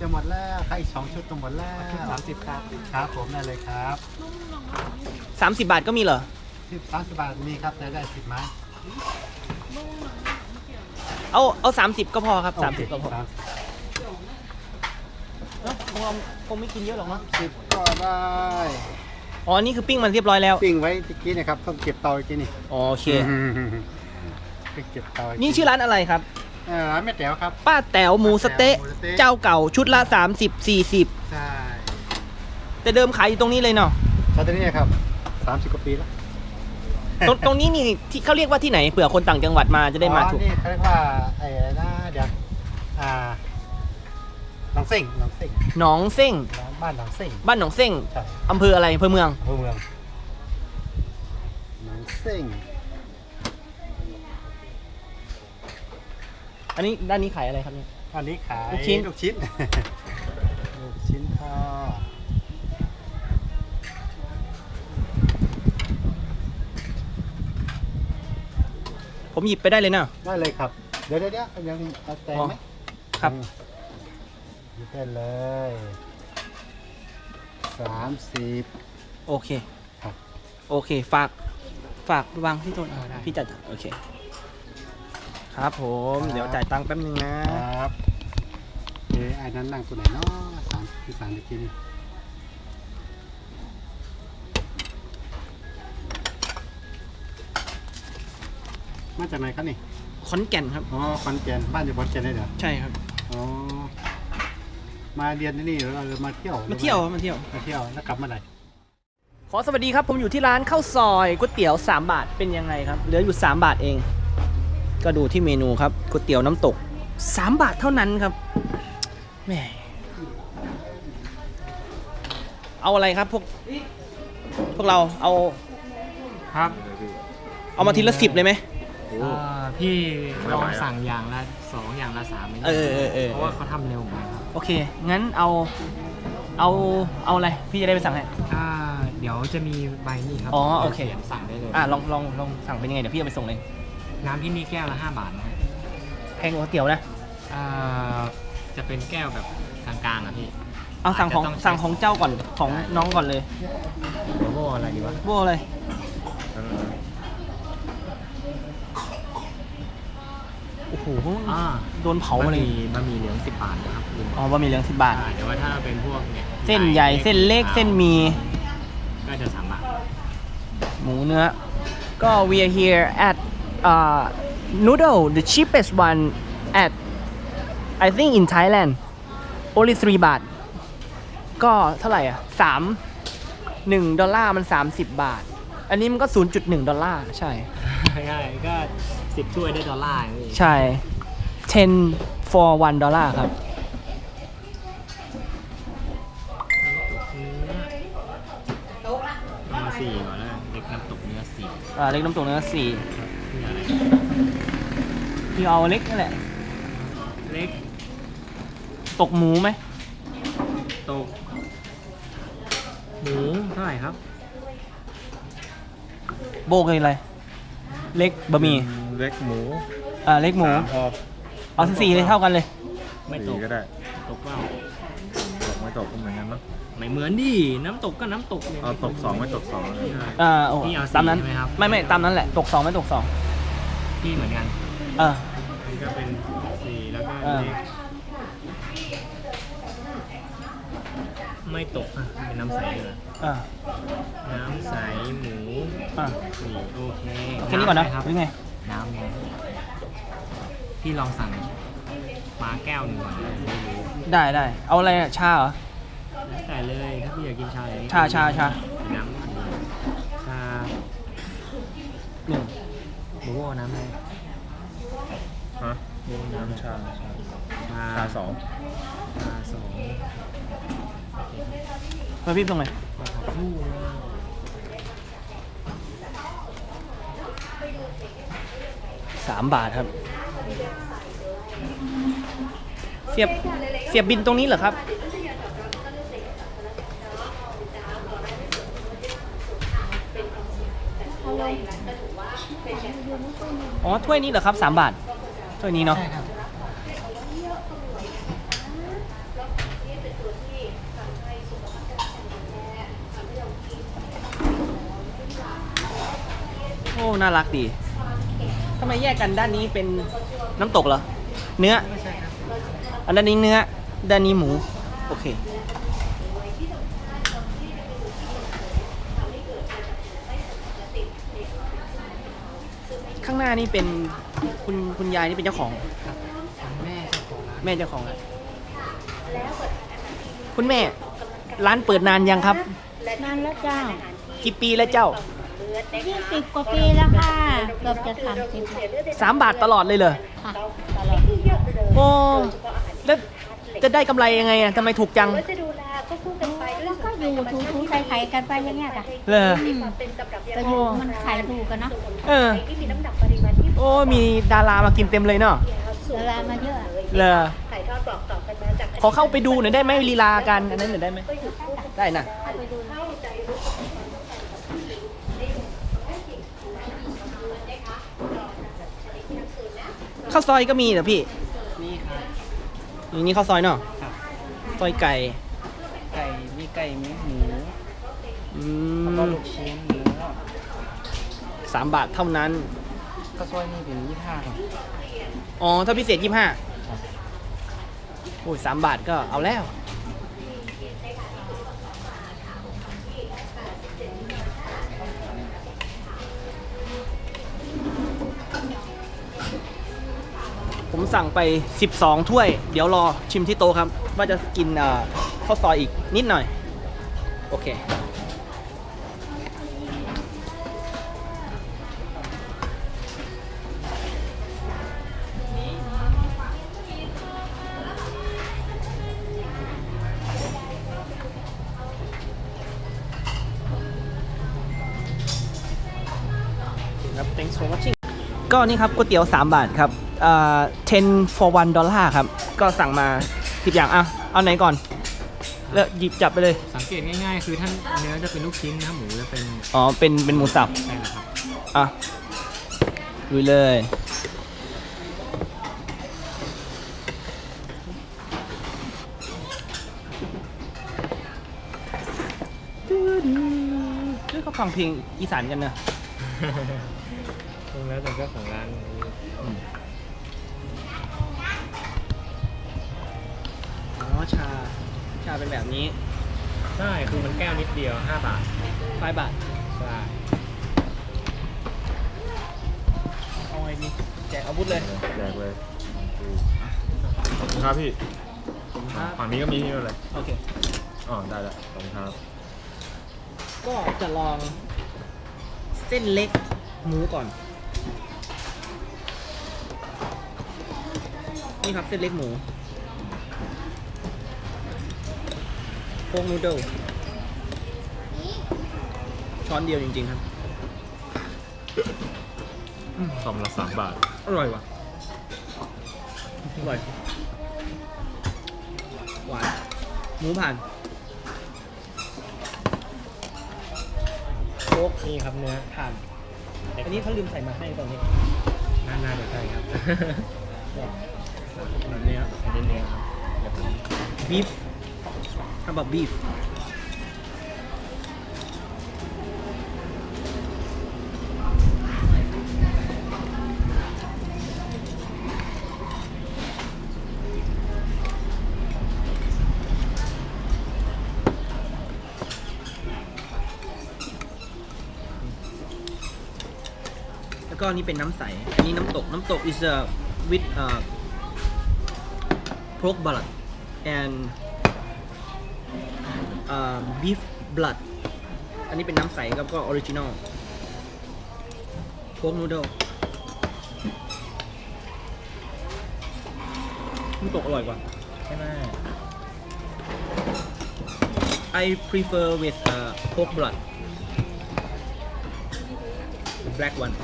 จะหมดแล้วใครอีกสองชุดจะหมดแล้วชุดสามสิบครับครับผมได้เลยครับ30บาทก็มีเหรอสิบสามสิบบาทมีครับได้ได้สิบไม้เอาเอา30ก็พอครับ30ก็พอสามเอ้าคงเอาคงไม่กินเยอะหรอกเนาะสิบก็ได้อ๋อนี่คือปิ้งมันเรียบร้อยแล้ว ปิ้งไว้ตะกี้เนะครับต้องเก็บเตาตะกี้นี่อ๋อโอเคไปเก็บเตานี่นี่ชื่อร้านอะไรครับ ร้านแม่แต๋วครับ ป้าแต๋วหมูสะเต๊ะหมูสะเต๊ะ เจ้าเก่าชุดละ 30 40ใช่แต่เดิมขายอยู่ตรงนี้เลยเนาะชาตินี้ครับสามสิบกว่าปีแล้วตรงตรงนี้นี่ที่เขาเรียกว่าที่ไหนเผื่อคนต่างจังหวัดมาจะได้มาถูก อ๋อนี่เขาเรียกว่าไอ้นะเดี๋ยวอ่าหนองเส้งหนองเส้งหนองเส้งบ้านหนองเส้งบ้านหนองเส้งใช่อำเภออะไรอำเภอเมือง อำเภอเมืองหนองเส้ง อันนี้ด้านนี้ขายอะไรครับเนี่ย อันนี้ขายลูกชิ้น ลูกชิ้น ลูกชิ้นทอดผมหยิบไปได้เลยเนาะได้เลยครับเดี๋ยวเดี๋ยวเดี๋ยวยังเอาแตงไหมครับหยิบได้เลยสามสิบโอเค ครับ โอเค ฝาก ฝากวางที่โต๊ะอ่าได้พี่จัด โอเค ครับผม เดี๋ยวจ่ายตังค์แป๊บนึงนะ ครับเอ้ไอ้นั้นนั่งตัวไหนเนาะสามที่สามตะกี้นี่มาจากไหนครับนี่ขอนแก่นครับ อ๋อขอนแก่นบ้านอยู่ขอนแก่นได้เหรอใช่ครับ อ๋อ มาเรียนที่นี่หรือว่ามาเที่ยว มาเที่ยวมาเที่ยว มาเที่ยวแล้วกลับเมื่อไหร่ขอสวัสดีครับผมอยู่ที่ร้านข้าวซอยก๋วยเตี๋ยว 3 บาทเป็นยังไงครับ เหลืออยู่ 3 บาทเอง ก็ดูที่เมนูครับก๋วยเตี๋ยวน้ำตก 3 บาทเท่านั้นครับแหมเอาอะไรครับพวกพวกเราเอาครับเอามาทีละสิบเลยไหม อ่าพี่ลองสั่งอย่างละสองอย่างละสามไม่ได้เออเออเออเพราะว่าเขาทำเร็วเหมือนกันครับโอเค งั้นเอาเอาเอาอะไร พี่จะได้ไปสั่งให้ อ่าเดี๋ยวจะมีใบนี่ครับอ๋อโอเค ขียนสั่งได้เลยอะลองลองลองสั่งเป็นยังไงเดี๋ยวพี่เอาไปส่งเลย น้ำที่นี่แก้วละ5บาทนะครับแพงกว่าก๋วยเตี๋ยวนะ อ่าจะเป็นแก้วแบบกลางๆอะพี่ เอาสั่งของอาจจะต้องสั่งของเจ้าก่อนของน้องก่อนเลยโลโก้อะไรดีวะโบ้อะไรโอ้โหอ่าโดนเผามาเลยบะหมี่เหลือง10บาทนะครับลุงอ๋อบะหมี่เหลืองสิบบาท อ่าเดี๋ยวว่าถ้าเป็นพวกเนี่ยเส้นใหญ่เส้นเล็กเส้นหมีก็จะสามบาท หมูเนื้อ ก็ we are here at uh, noodle the cheapest one at I think in Thailand only 3 บาท ก็เท่าไหร่อะ3 1ดอลลาร์มัน 30 บาท อันนี้มันก็ 0.1 ดอลลาร์ ใช่ง่ายๆก็สิบถ้วยได้ดอลลาร์เองพี่ใช่ 10 for 1 ดอลลาร์ครับเอามาสี่ก่อนแล้วกันเล็กน้ำตกเนื้อสี่อ่าเล็กน้ำตกเนื้อสี่นี่อะไร พี่เอาเล็กนั่นแหละ เล็ก ตกหมูไหม ตก หมูเท่าไหร่ครับ โบกเลยอะไร เล็กบะหมี่ เล็กหมูอ่า เล็กหมู สามพอเอาสี่เลยเท่ากันเลย ไม่ตสี่ก ก็ได้ตกเปล่า ตกไม่ตกก็เหมือนกันมั้งไม่เหมือนดิ น้ำตกก็น้ำตกเนี่ยเอาตกสองไม่ตกสองใช่อ่า โอ้พี่เอาสี่ตามนั้น ใช่ไหมครับ ไม่ไม่ตามนั้นแหละ ตกสองไม่ตกสอง พี่เหมือนกันเออมันก็เป็นสี่แล้วก็อ่าเล็กไม่ตกอะเป็นน้ำใสเลยอ่าน้ำใสหมูอ่าสี่โอเคเอาแค่นี้ก่อนนะำครับหรือไงน้ำไงพี่ลองสั่งมาแก้วหนึ่งก่อนเลยไม่รู้ได้ได้เอาอะไรอะชาเหรอแล้วแต่เลยถ้าพี่อยากกินชาอย่างนี้ชาชาชา น้ำชา หนึ่ง หมูเอาน้ำอะไรฮะน้ำชาชาชาชาสองชาสองมาพี่ตรงไหนขอคู่นะสามบาทครับ เสียบ เสียบบินตรงนี้เหรอครับ อ๋อถ้วยนี้เหรอครับสามบาทถ้วยนี้เนาะใช่ครับโอ้น่ารักดีทำไมแยกกันด้านนี้เป็นน้ำตกเหรอ เนื้อไม่ใช่ครับอันด้านนี้เนื้อ ด้านนี้หมู โอเคางหน้านี่เป็นคุณคุณยายนี่เป็นเจ้าของครับแม่เจ้าของร้านแม่เจ้าของร้านคุณแม่ ร้านเปิดนานยังครับนานแล้วเจ้ากี่ปีแล้วเจ้ายี่สิบกว่าปีแล้วค่ะ เกือบจะสามสิบแล้วสามบาทตลอดเลยเหรอค่ะตลอดโอ้แล้ว จะได้กำไรยังไงอะทำไมถูกจังแล้วก็อยู่ถูถูใส่ไข่กันไปอย่างเงี้ยค่ะเลออืมก็อยู่มันขายถูกกันเนาะเออโอ้มีดารามากินเต็มเลยเนาะเวลามาเยอะเลอขอเข้าไปดูหน่อยได้ไหมลีลากันอันนั้นหน่อยได้ไหมได้นะข้าวซอยก็มีเหรอพี่นี่ครับ อย่างนี้ข้าวซอยเนาะครับ ซอยไก่ ไก่มีไก่มีหมูอืแล้วก็มลูกชิ้นเนื้อสามบาทเท่านั้น ข้าวซอยนี่เป็นยี่ห้าครับ อ๋อ ถ้าพิเศษยี่ห้าโอ้ยสามบาทก็เอาแล้ว ผมสั่งไป 12 ถ้วย เดี๋ยวรอชิมที่โต๊ะครับ ว่าจะกินข้าวซอยอีกนิดหน่อย โอเค ครับ thanks for watching ก็นี่ครับก๋วยเตี๋ยว 3 บาทครับ เอ่อ10 for 1 dollar ครับ ก็สั่งมา 10 อย่างอะ เอาไหนก่อนเลือกหยิบจับไปเลย สังเกตง่ายๆ คือท่านเนื้อจะเป็นลูกชิ้นนะหมูจะเป็นอ๋อ เป็น เป็นหมูสับ ใช่แล้วครับอะลุยเลย เฮ้ยเขาฟังเพลงอีสานกันนะตรงแล้วแต่เจ้าของร้าน เป็นแบบนี้ใช่คือมันแก้วนิดเดียว 5 บาทไฟบาทใช่เอาไงดีแจกอาวุธเลยแจกเลยขอบคุณครับพี่ฝั่งนี้ก็มีที่นั่นเลยโอเคอ๋อได้แล้วขอบคุณครับ ก็จะลองเส้นเล็กหมูก่อน นี่ครับเส้นเล็กหมู โค้งนูเดิลช้อนเดียวจริง ๆ ครับคอมละสามบาท อร่อยว่ะ อร่อย หวาน หมูผ่านโค้กนี่ครับเนื้อผ่าน อันนี้เขาลืมใส่มาให้ตอนนี้น่าน่าจะใช่ครับ แบบเนื้ออันนี้เนื้อครับเดี๋ยวผมบีฟทำแบบบีฟ แล้วก็อันนี้เป็นน้ำใสอันนี้น้ำตกน้ำตก is a with uh, pork blood and บีฟบลัดอันนี้เป็นน้ำใสครับก็ออริจินอลพวกนูโดมันตกอร่อยกว่า ใช่ไหม I prefer with uh, pork blood the black one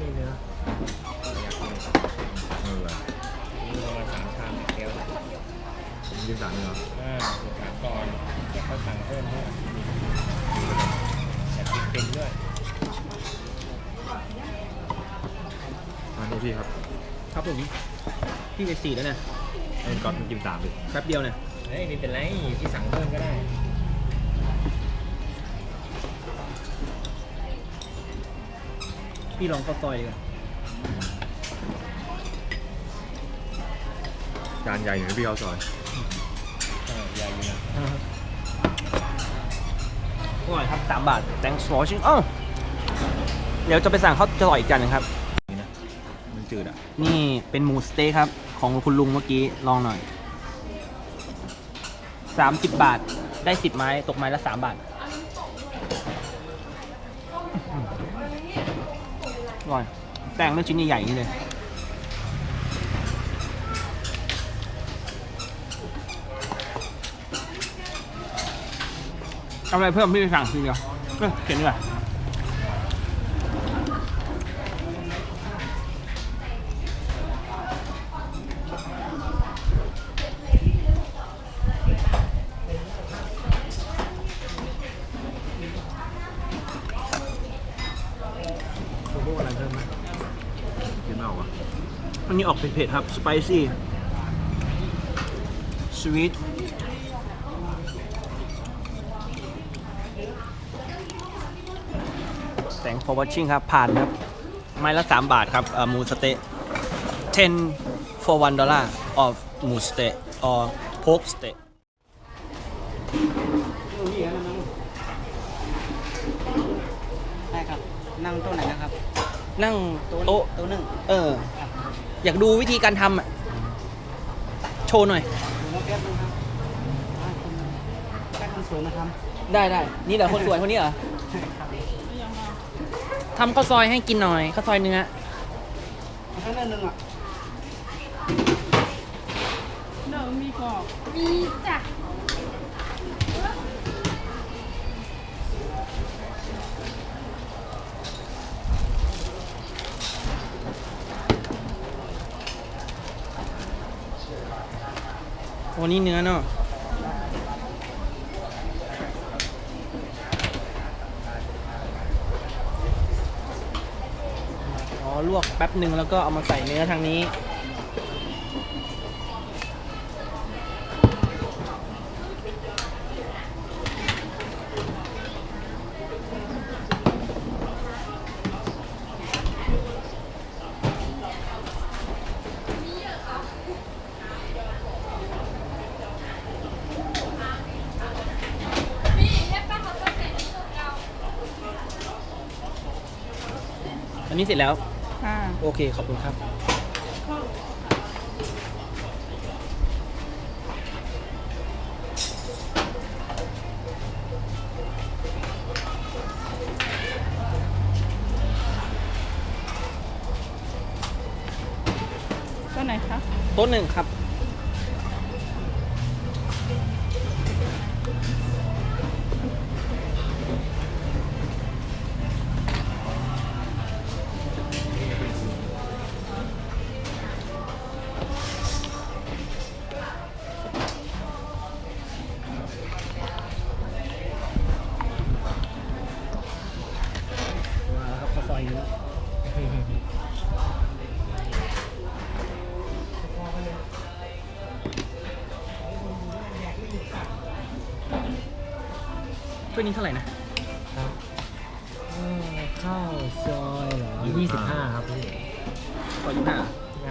นี่เนื้อ ผมยืมสามเนาะอ่าเดี๋ยวถามก่อนเดี๋ยวเขาสั่งเพิ่มด้วยอยากกินเป็นด้วยอันนี้พี่ครับ ครับผมพี่ไปสี่แล้วนะไอ้ก๊อตมันกินสามเลยแป๊บเดียวนะเฮ้ยไม่เป็นไรพี่สั่งเพิ่มก็ได้พี่ลองข้าวซอยดีกว่าจานใหญ่หน่อยพี่เขาวซอย ใหญ่อยู่นะอร่อยครับสามบาท thanks for watching อ้าวเดี๋ยวจะไปสั่งข้าวจะอร่อยอีกจานหนึงครับ มันจืดอะนี่เป็นหมูสเต๊กครับ ของคุณลุงเมื่อกี้ลองหน่อย 30 บาทได้ 10 ไม้ตกไม้ละ 3 บาทอร่อยแป้งเลือกชิ้นใหญ่ๆอย่างนี้เลย เอาอะไรเพิ่มพี่ไปสั่งทีเดียวเอ้ยเขียนดีกว่าโกโก้อะไรเพิ่มไหมกินไม่ออกอะอันนี้ออกเผ็ดๆครับ สไปซี่สวีท Thanks for watching ครับ ผ่านครับ ไม้ละ 3 บาทครับเอ่อหมูสะเต๊ะ10 for 1 dollar of หมูสะเต๊ะ or pork steak ใช่ครับ นั่งโต๊ะไหนนะครับ นั่งโต๊ะโต๊ะหนึ่งเออ อยากดูวิธีการทำอะโชว์หน่อยดูน้องแก๊ปดูครับอ่าคุณแก๊ปคนสวยมาทได้ได้ นี่เหรอคนสวยคนนี้เหรอำใช่ครับ ทำข้าวซอยให้กินหน่อยข้าวซอยเนื้อเอาแค่นั้นหนึ่งอะมีจ้ะโอ้นี่เนื้อเนาะ อ๋อ ลวก แป๊บหนึ่งแล้วก็เอามาใส่เนื้อทางนี้ อันนี้เสร็จแล้ว อ่าโอเค ขอบคุณครับ ตัวไหนคะ โต๊ะหนึ่งครับ นี้เท่าไหร่นะข้าวซอยเหรอยี่สิบห้าครับพี่ขอยี่ห้า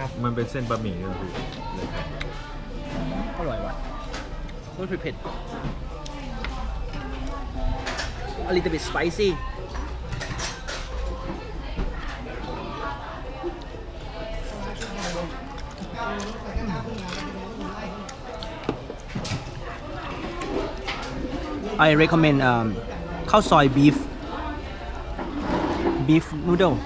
ครับมันเป็นเส้นบะหมี่ด้วยพี่เลยแพงอร่อยว่ะรสเผ็ดๆ a little bit spicy I recommend um, ข้าวซอย beef beef noodle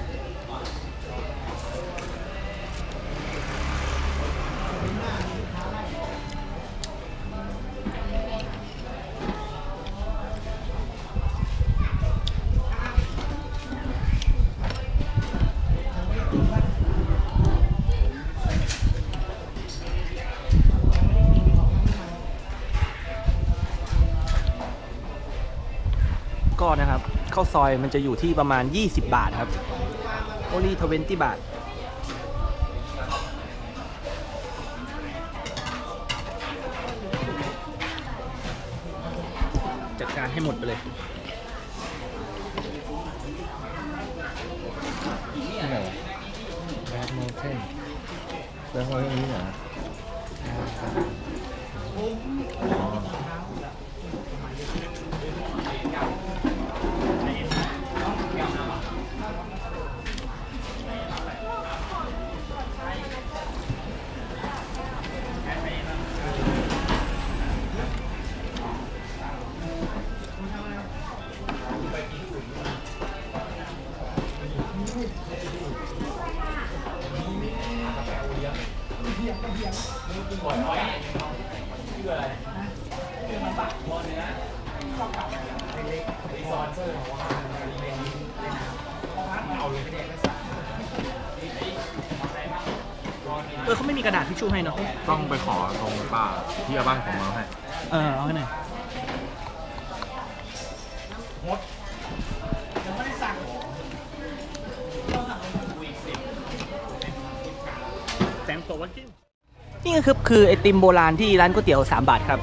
ก็นะครับข้าวซอยมันจะอยู่ที่ประมาณ 20 บาทครับ only 20บาทจัดการให้หมดไปเลยที่ไหนวะแบดโมเทนแบดโมเทนนี้เหรอ ไม่มีกระดาษทิชชู่ให้เนาะต้องไปขอตรงป้าที่เอาบ้านผมมาให้เออเอาให้หน่อยแสงตัววัดจิ้มนี่ก็คือคือไอติมโบราณที่ร้านก๋วยเตี๋ยว 3 บาทครับ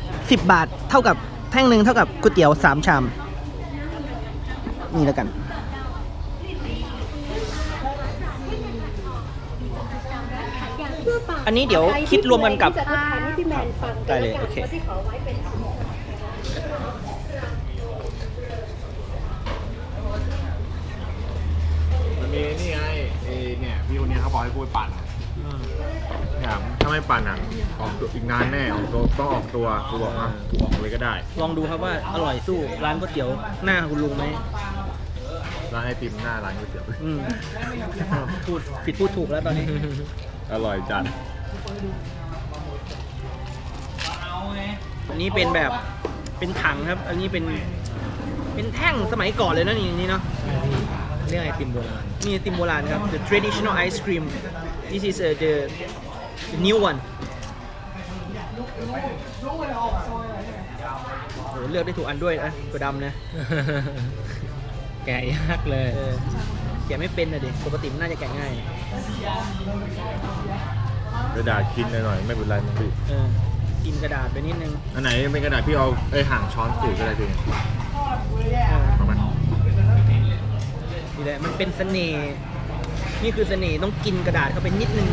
10 บาทเท่ากับแท่งหนึ่งเท่ากับก๋วยเตี๋ยว 3 ชาม นี่แล้วกัน อันนี้เดี๋ยวคิดรวมกันกับได้เลยโอเคมันมีนี่ไงไอ้เนี่ยพี่คนเนี้ยเขาบอกให้กูไปปั่นเนี่ยถ้าไม่ปั่นอะออกตัวอีกนานแน่ออกตัวต้องออกตัวกูบอกอะกูออกเลยก็ได้ลองดูครับว่าอร่อยสู้ร้านก๋วยเตี๋ยวหน้าคุณลุงไหมร้านไอติมหน้าร้านก๋วยเตี๋ยวอืมพูดผิดพูดถูกแล้วตอนนี้ อร่อยจัด อันนี้เป็นแบบเป็นถังครับ อันนี้เป็นเป็นแท่งสมัยก่อนเลยนะนี่นี่เนาะเรียกไอติมโบราณนี่ไอติมโบราณครับ the traditional ice cream this is uh, the the new one โหเลือกได้ถูกอันด้วยนะตัวดำนะแกะยากเลยเออแกะไม่เป็นนะดิปกติมันน่าจะแกะง่าย กระดาษกินหน่อยๆไม่เป็นไรนะพี่เออกินกระดาษไปนิดนึงอันไหนเป็นกระดาษพี่เอาไอ้ห่างช้อนขูดก็ได้พี่เออเอามานี่แหละมันเป็นเสน่ห์นี่คือเสน่ห์ต้องกินกระดาษเข้าไปนิดนึง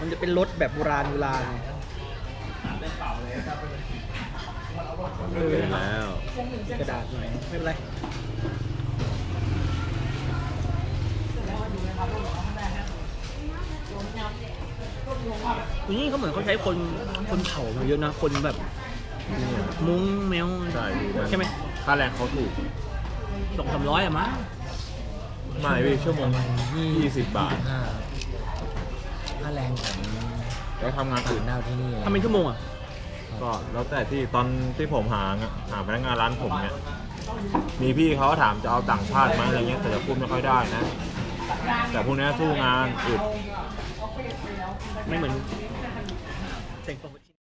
มันจะเป็นรสแบบโบราณโบราณไงเป็นแล้วกระดาษหน่อยไม่เป็นไร ทีนี้เขาเหมือนเขาใช้คนคนเผามาเยอะนะ คนแบบมุ้งแมวใช่พี่นใช่ไหมค่าแรงเขาถูกสองสามร้อยอะมั้งไม่พี่ชั่วโมงยี่สิบบาทห้าค่าแรงของแล้วทำงานต่าอื่งนดาวที่นี่ทำเป็นชั่วโมงอะก็แล้วแต่ที่ตอนที่ผมหาหาพนักงานร้านผมเนี่ยมีพี่เขาถามจะเอาต่างชาติไหมอะไรเงี้ยแต่จะพูดไม่ค่อยได้นะ แต่พวกเนี้ยสู้งานอึดไม่เหมือน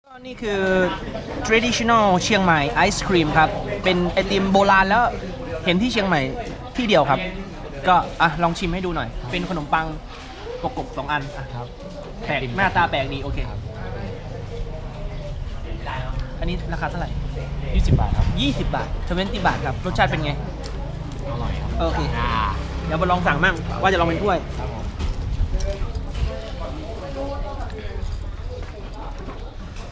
ก็นี่คือ traditional เชียงใหม่ไอศครีมครับ เป็นไอติมโบราณแล้วเห็นที่เชียงใหม่ที่เดียวครับ ก็อะลองชิมให้ดูหน่อย เป็นขนมปังกกๆสองอันอะครับแปลกหน้าตาแปลกดีโอเคอันนี้ราคาเท่าไหร่ 20 บาทครับ 20 บาท20บาทครับ รสชาติเป็นไง อร่อยครับ โอเคอ่าเดี๋ยวมาลองสั่งมั่งว่าจะลองเป็นถ้วย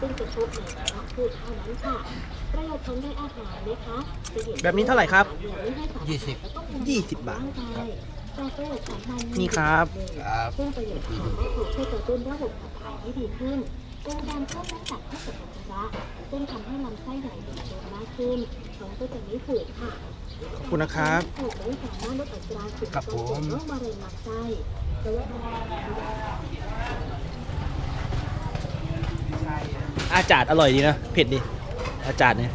อืมแบบนี้เท่าไหร่ครับยี่สิบ20บาทนี่ครับ ครับซึ่งประโยชน์ของก็คือช่วยกระตุ้นระบบขับถ่ายให้ดีขึ้นเป็นการเพิ่มน้ำหนักให้กับอุจจาระซึ่งทำให้ลำไส้ใหญ่ใหญ่โตมากขึ้นท้องก็จะไม่ผูกค่ะ ขอบคุณนะครับผูกได้สามารถลดอัตราสิ่งครับผมโรคมะเร็งลำไส้แต่ว่า อาจารย์อร่อยดีนะ เผ็ดดี อาจารย์เนี่ย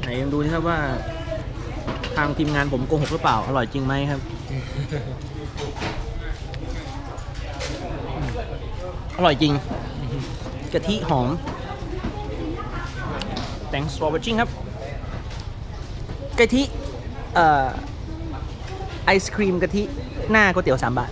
ไหนยังดูสิครับว่า ทางทีมงานผมโกหกหรือเปล่า อร่อยจริงไหมครับ อร่อยจริง กะทิหอม thanks for watching ครับ กะทิ เอ่อ ไอศครีมกะทิ หน้าก๋วยเตี๋ยว3บาท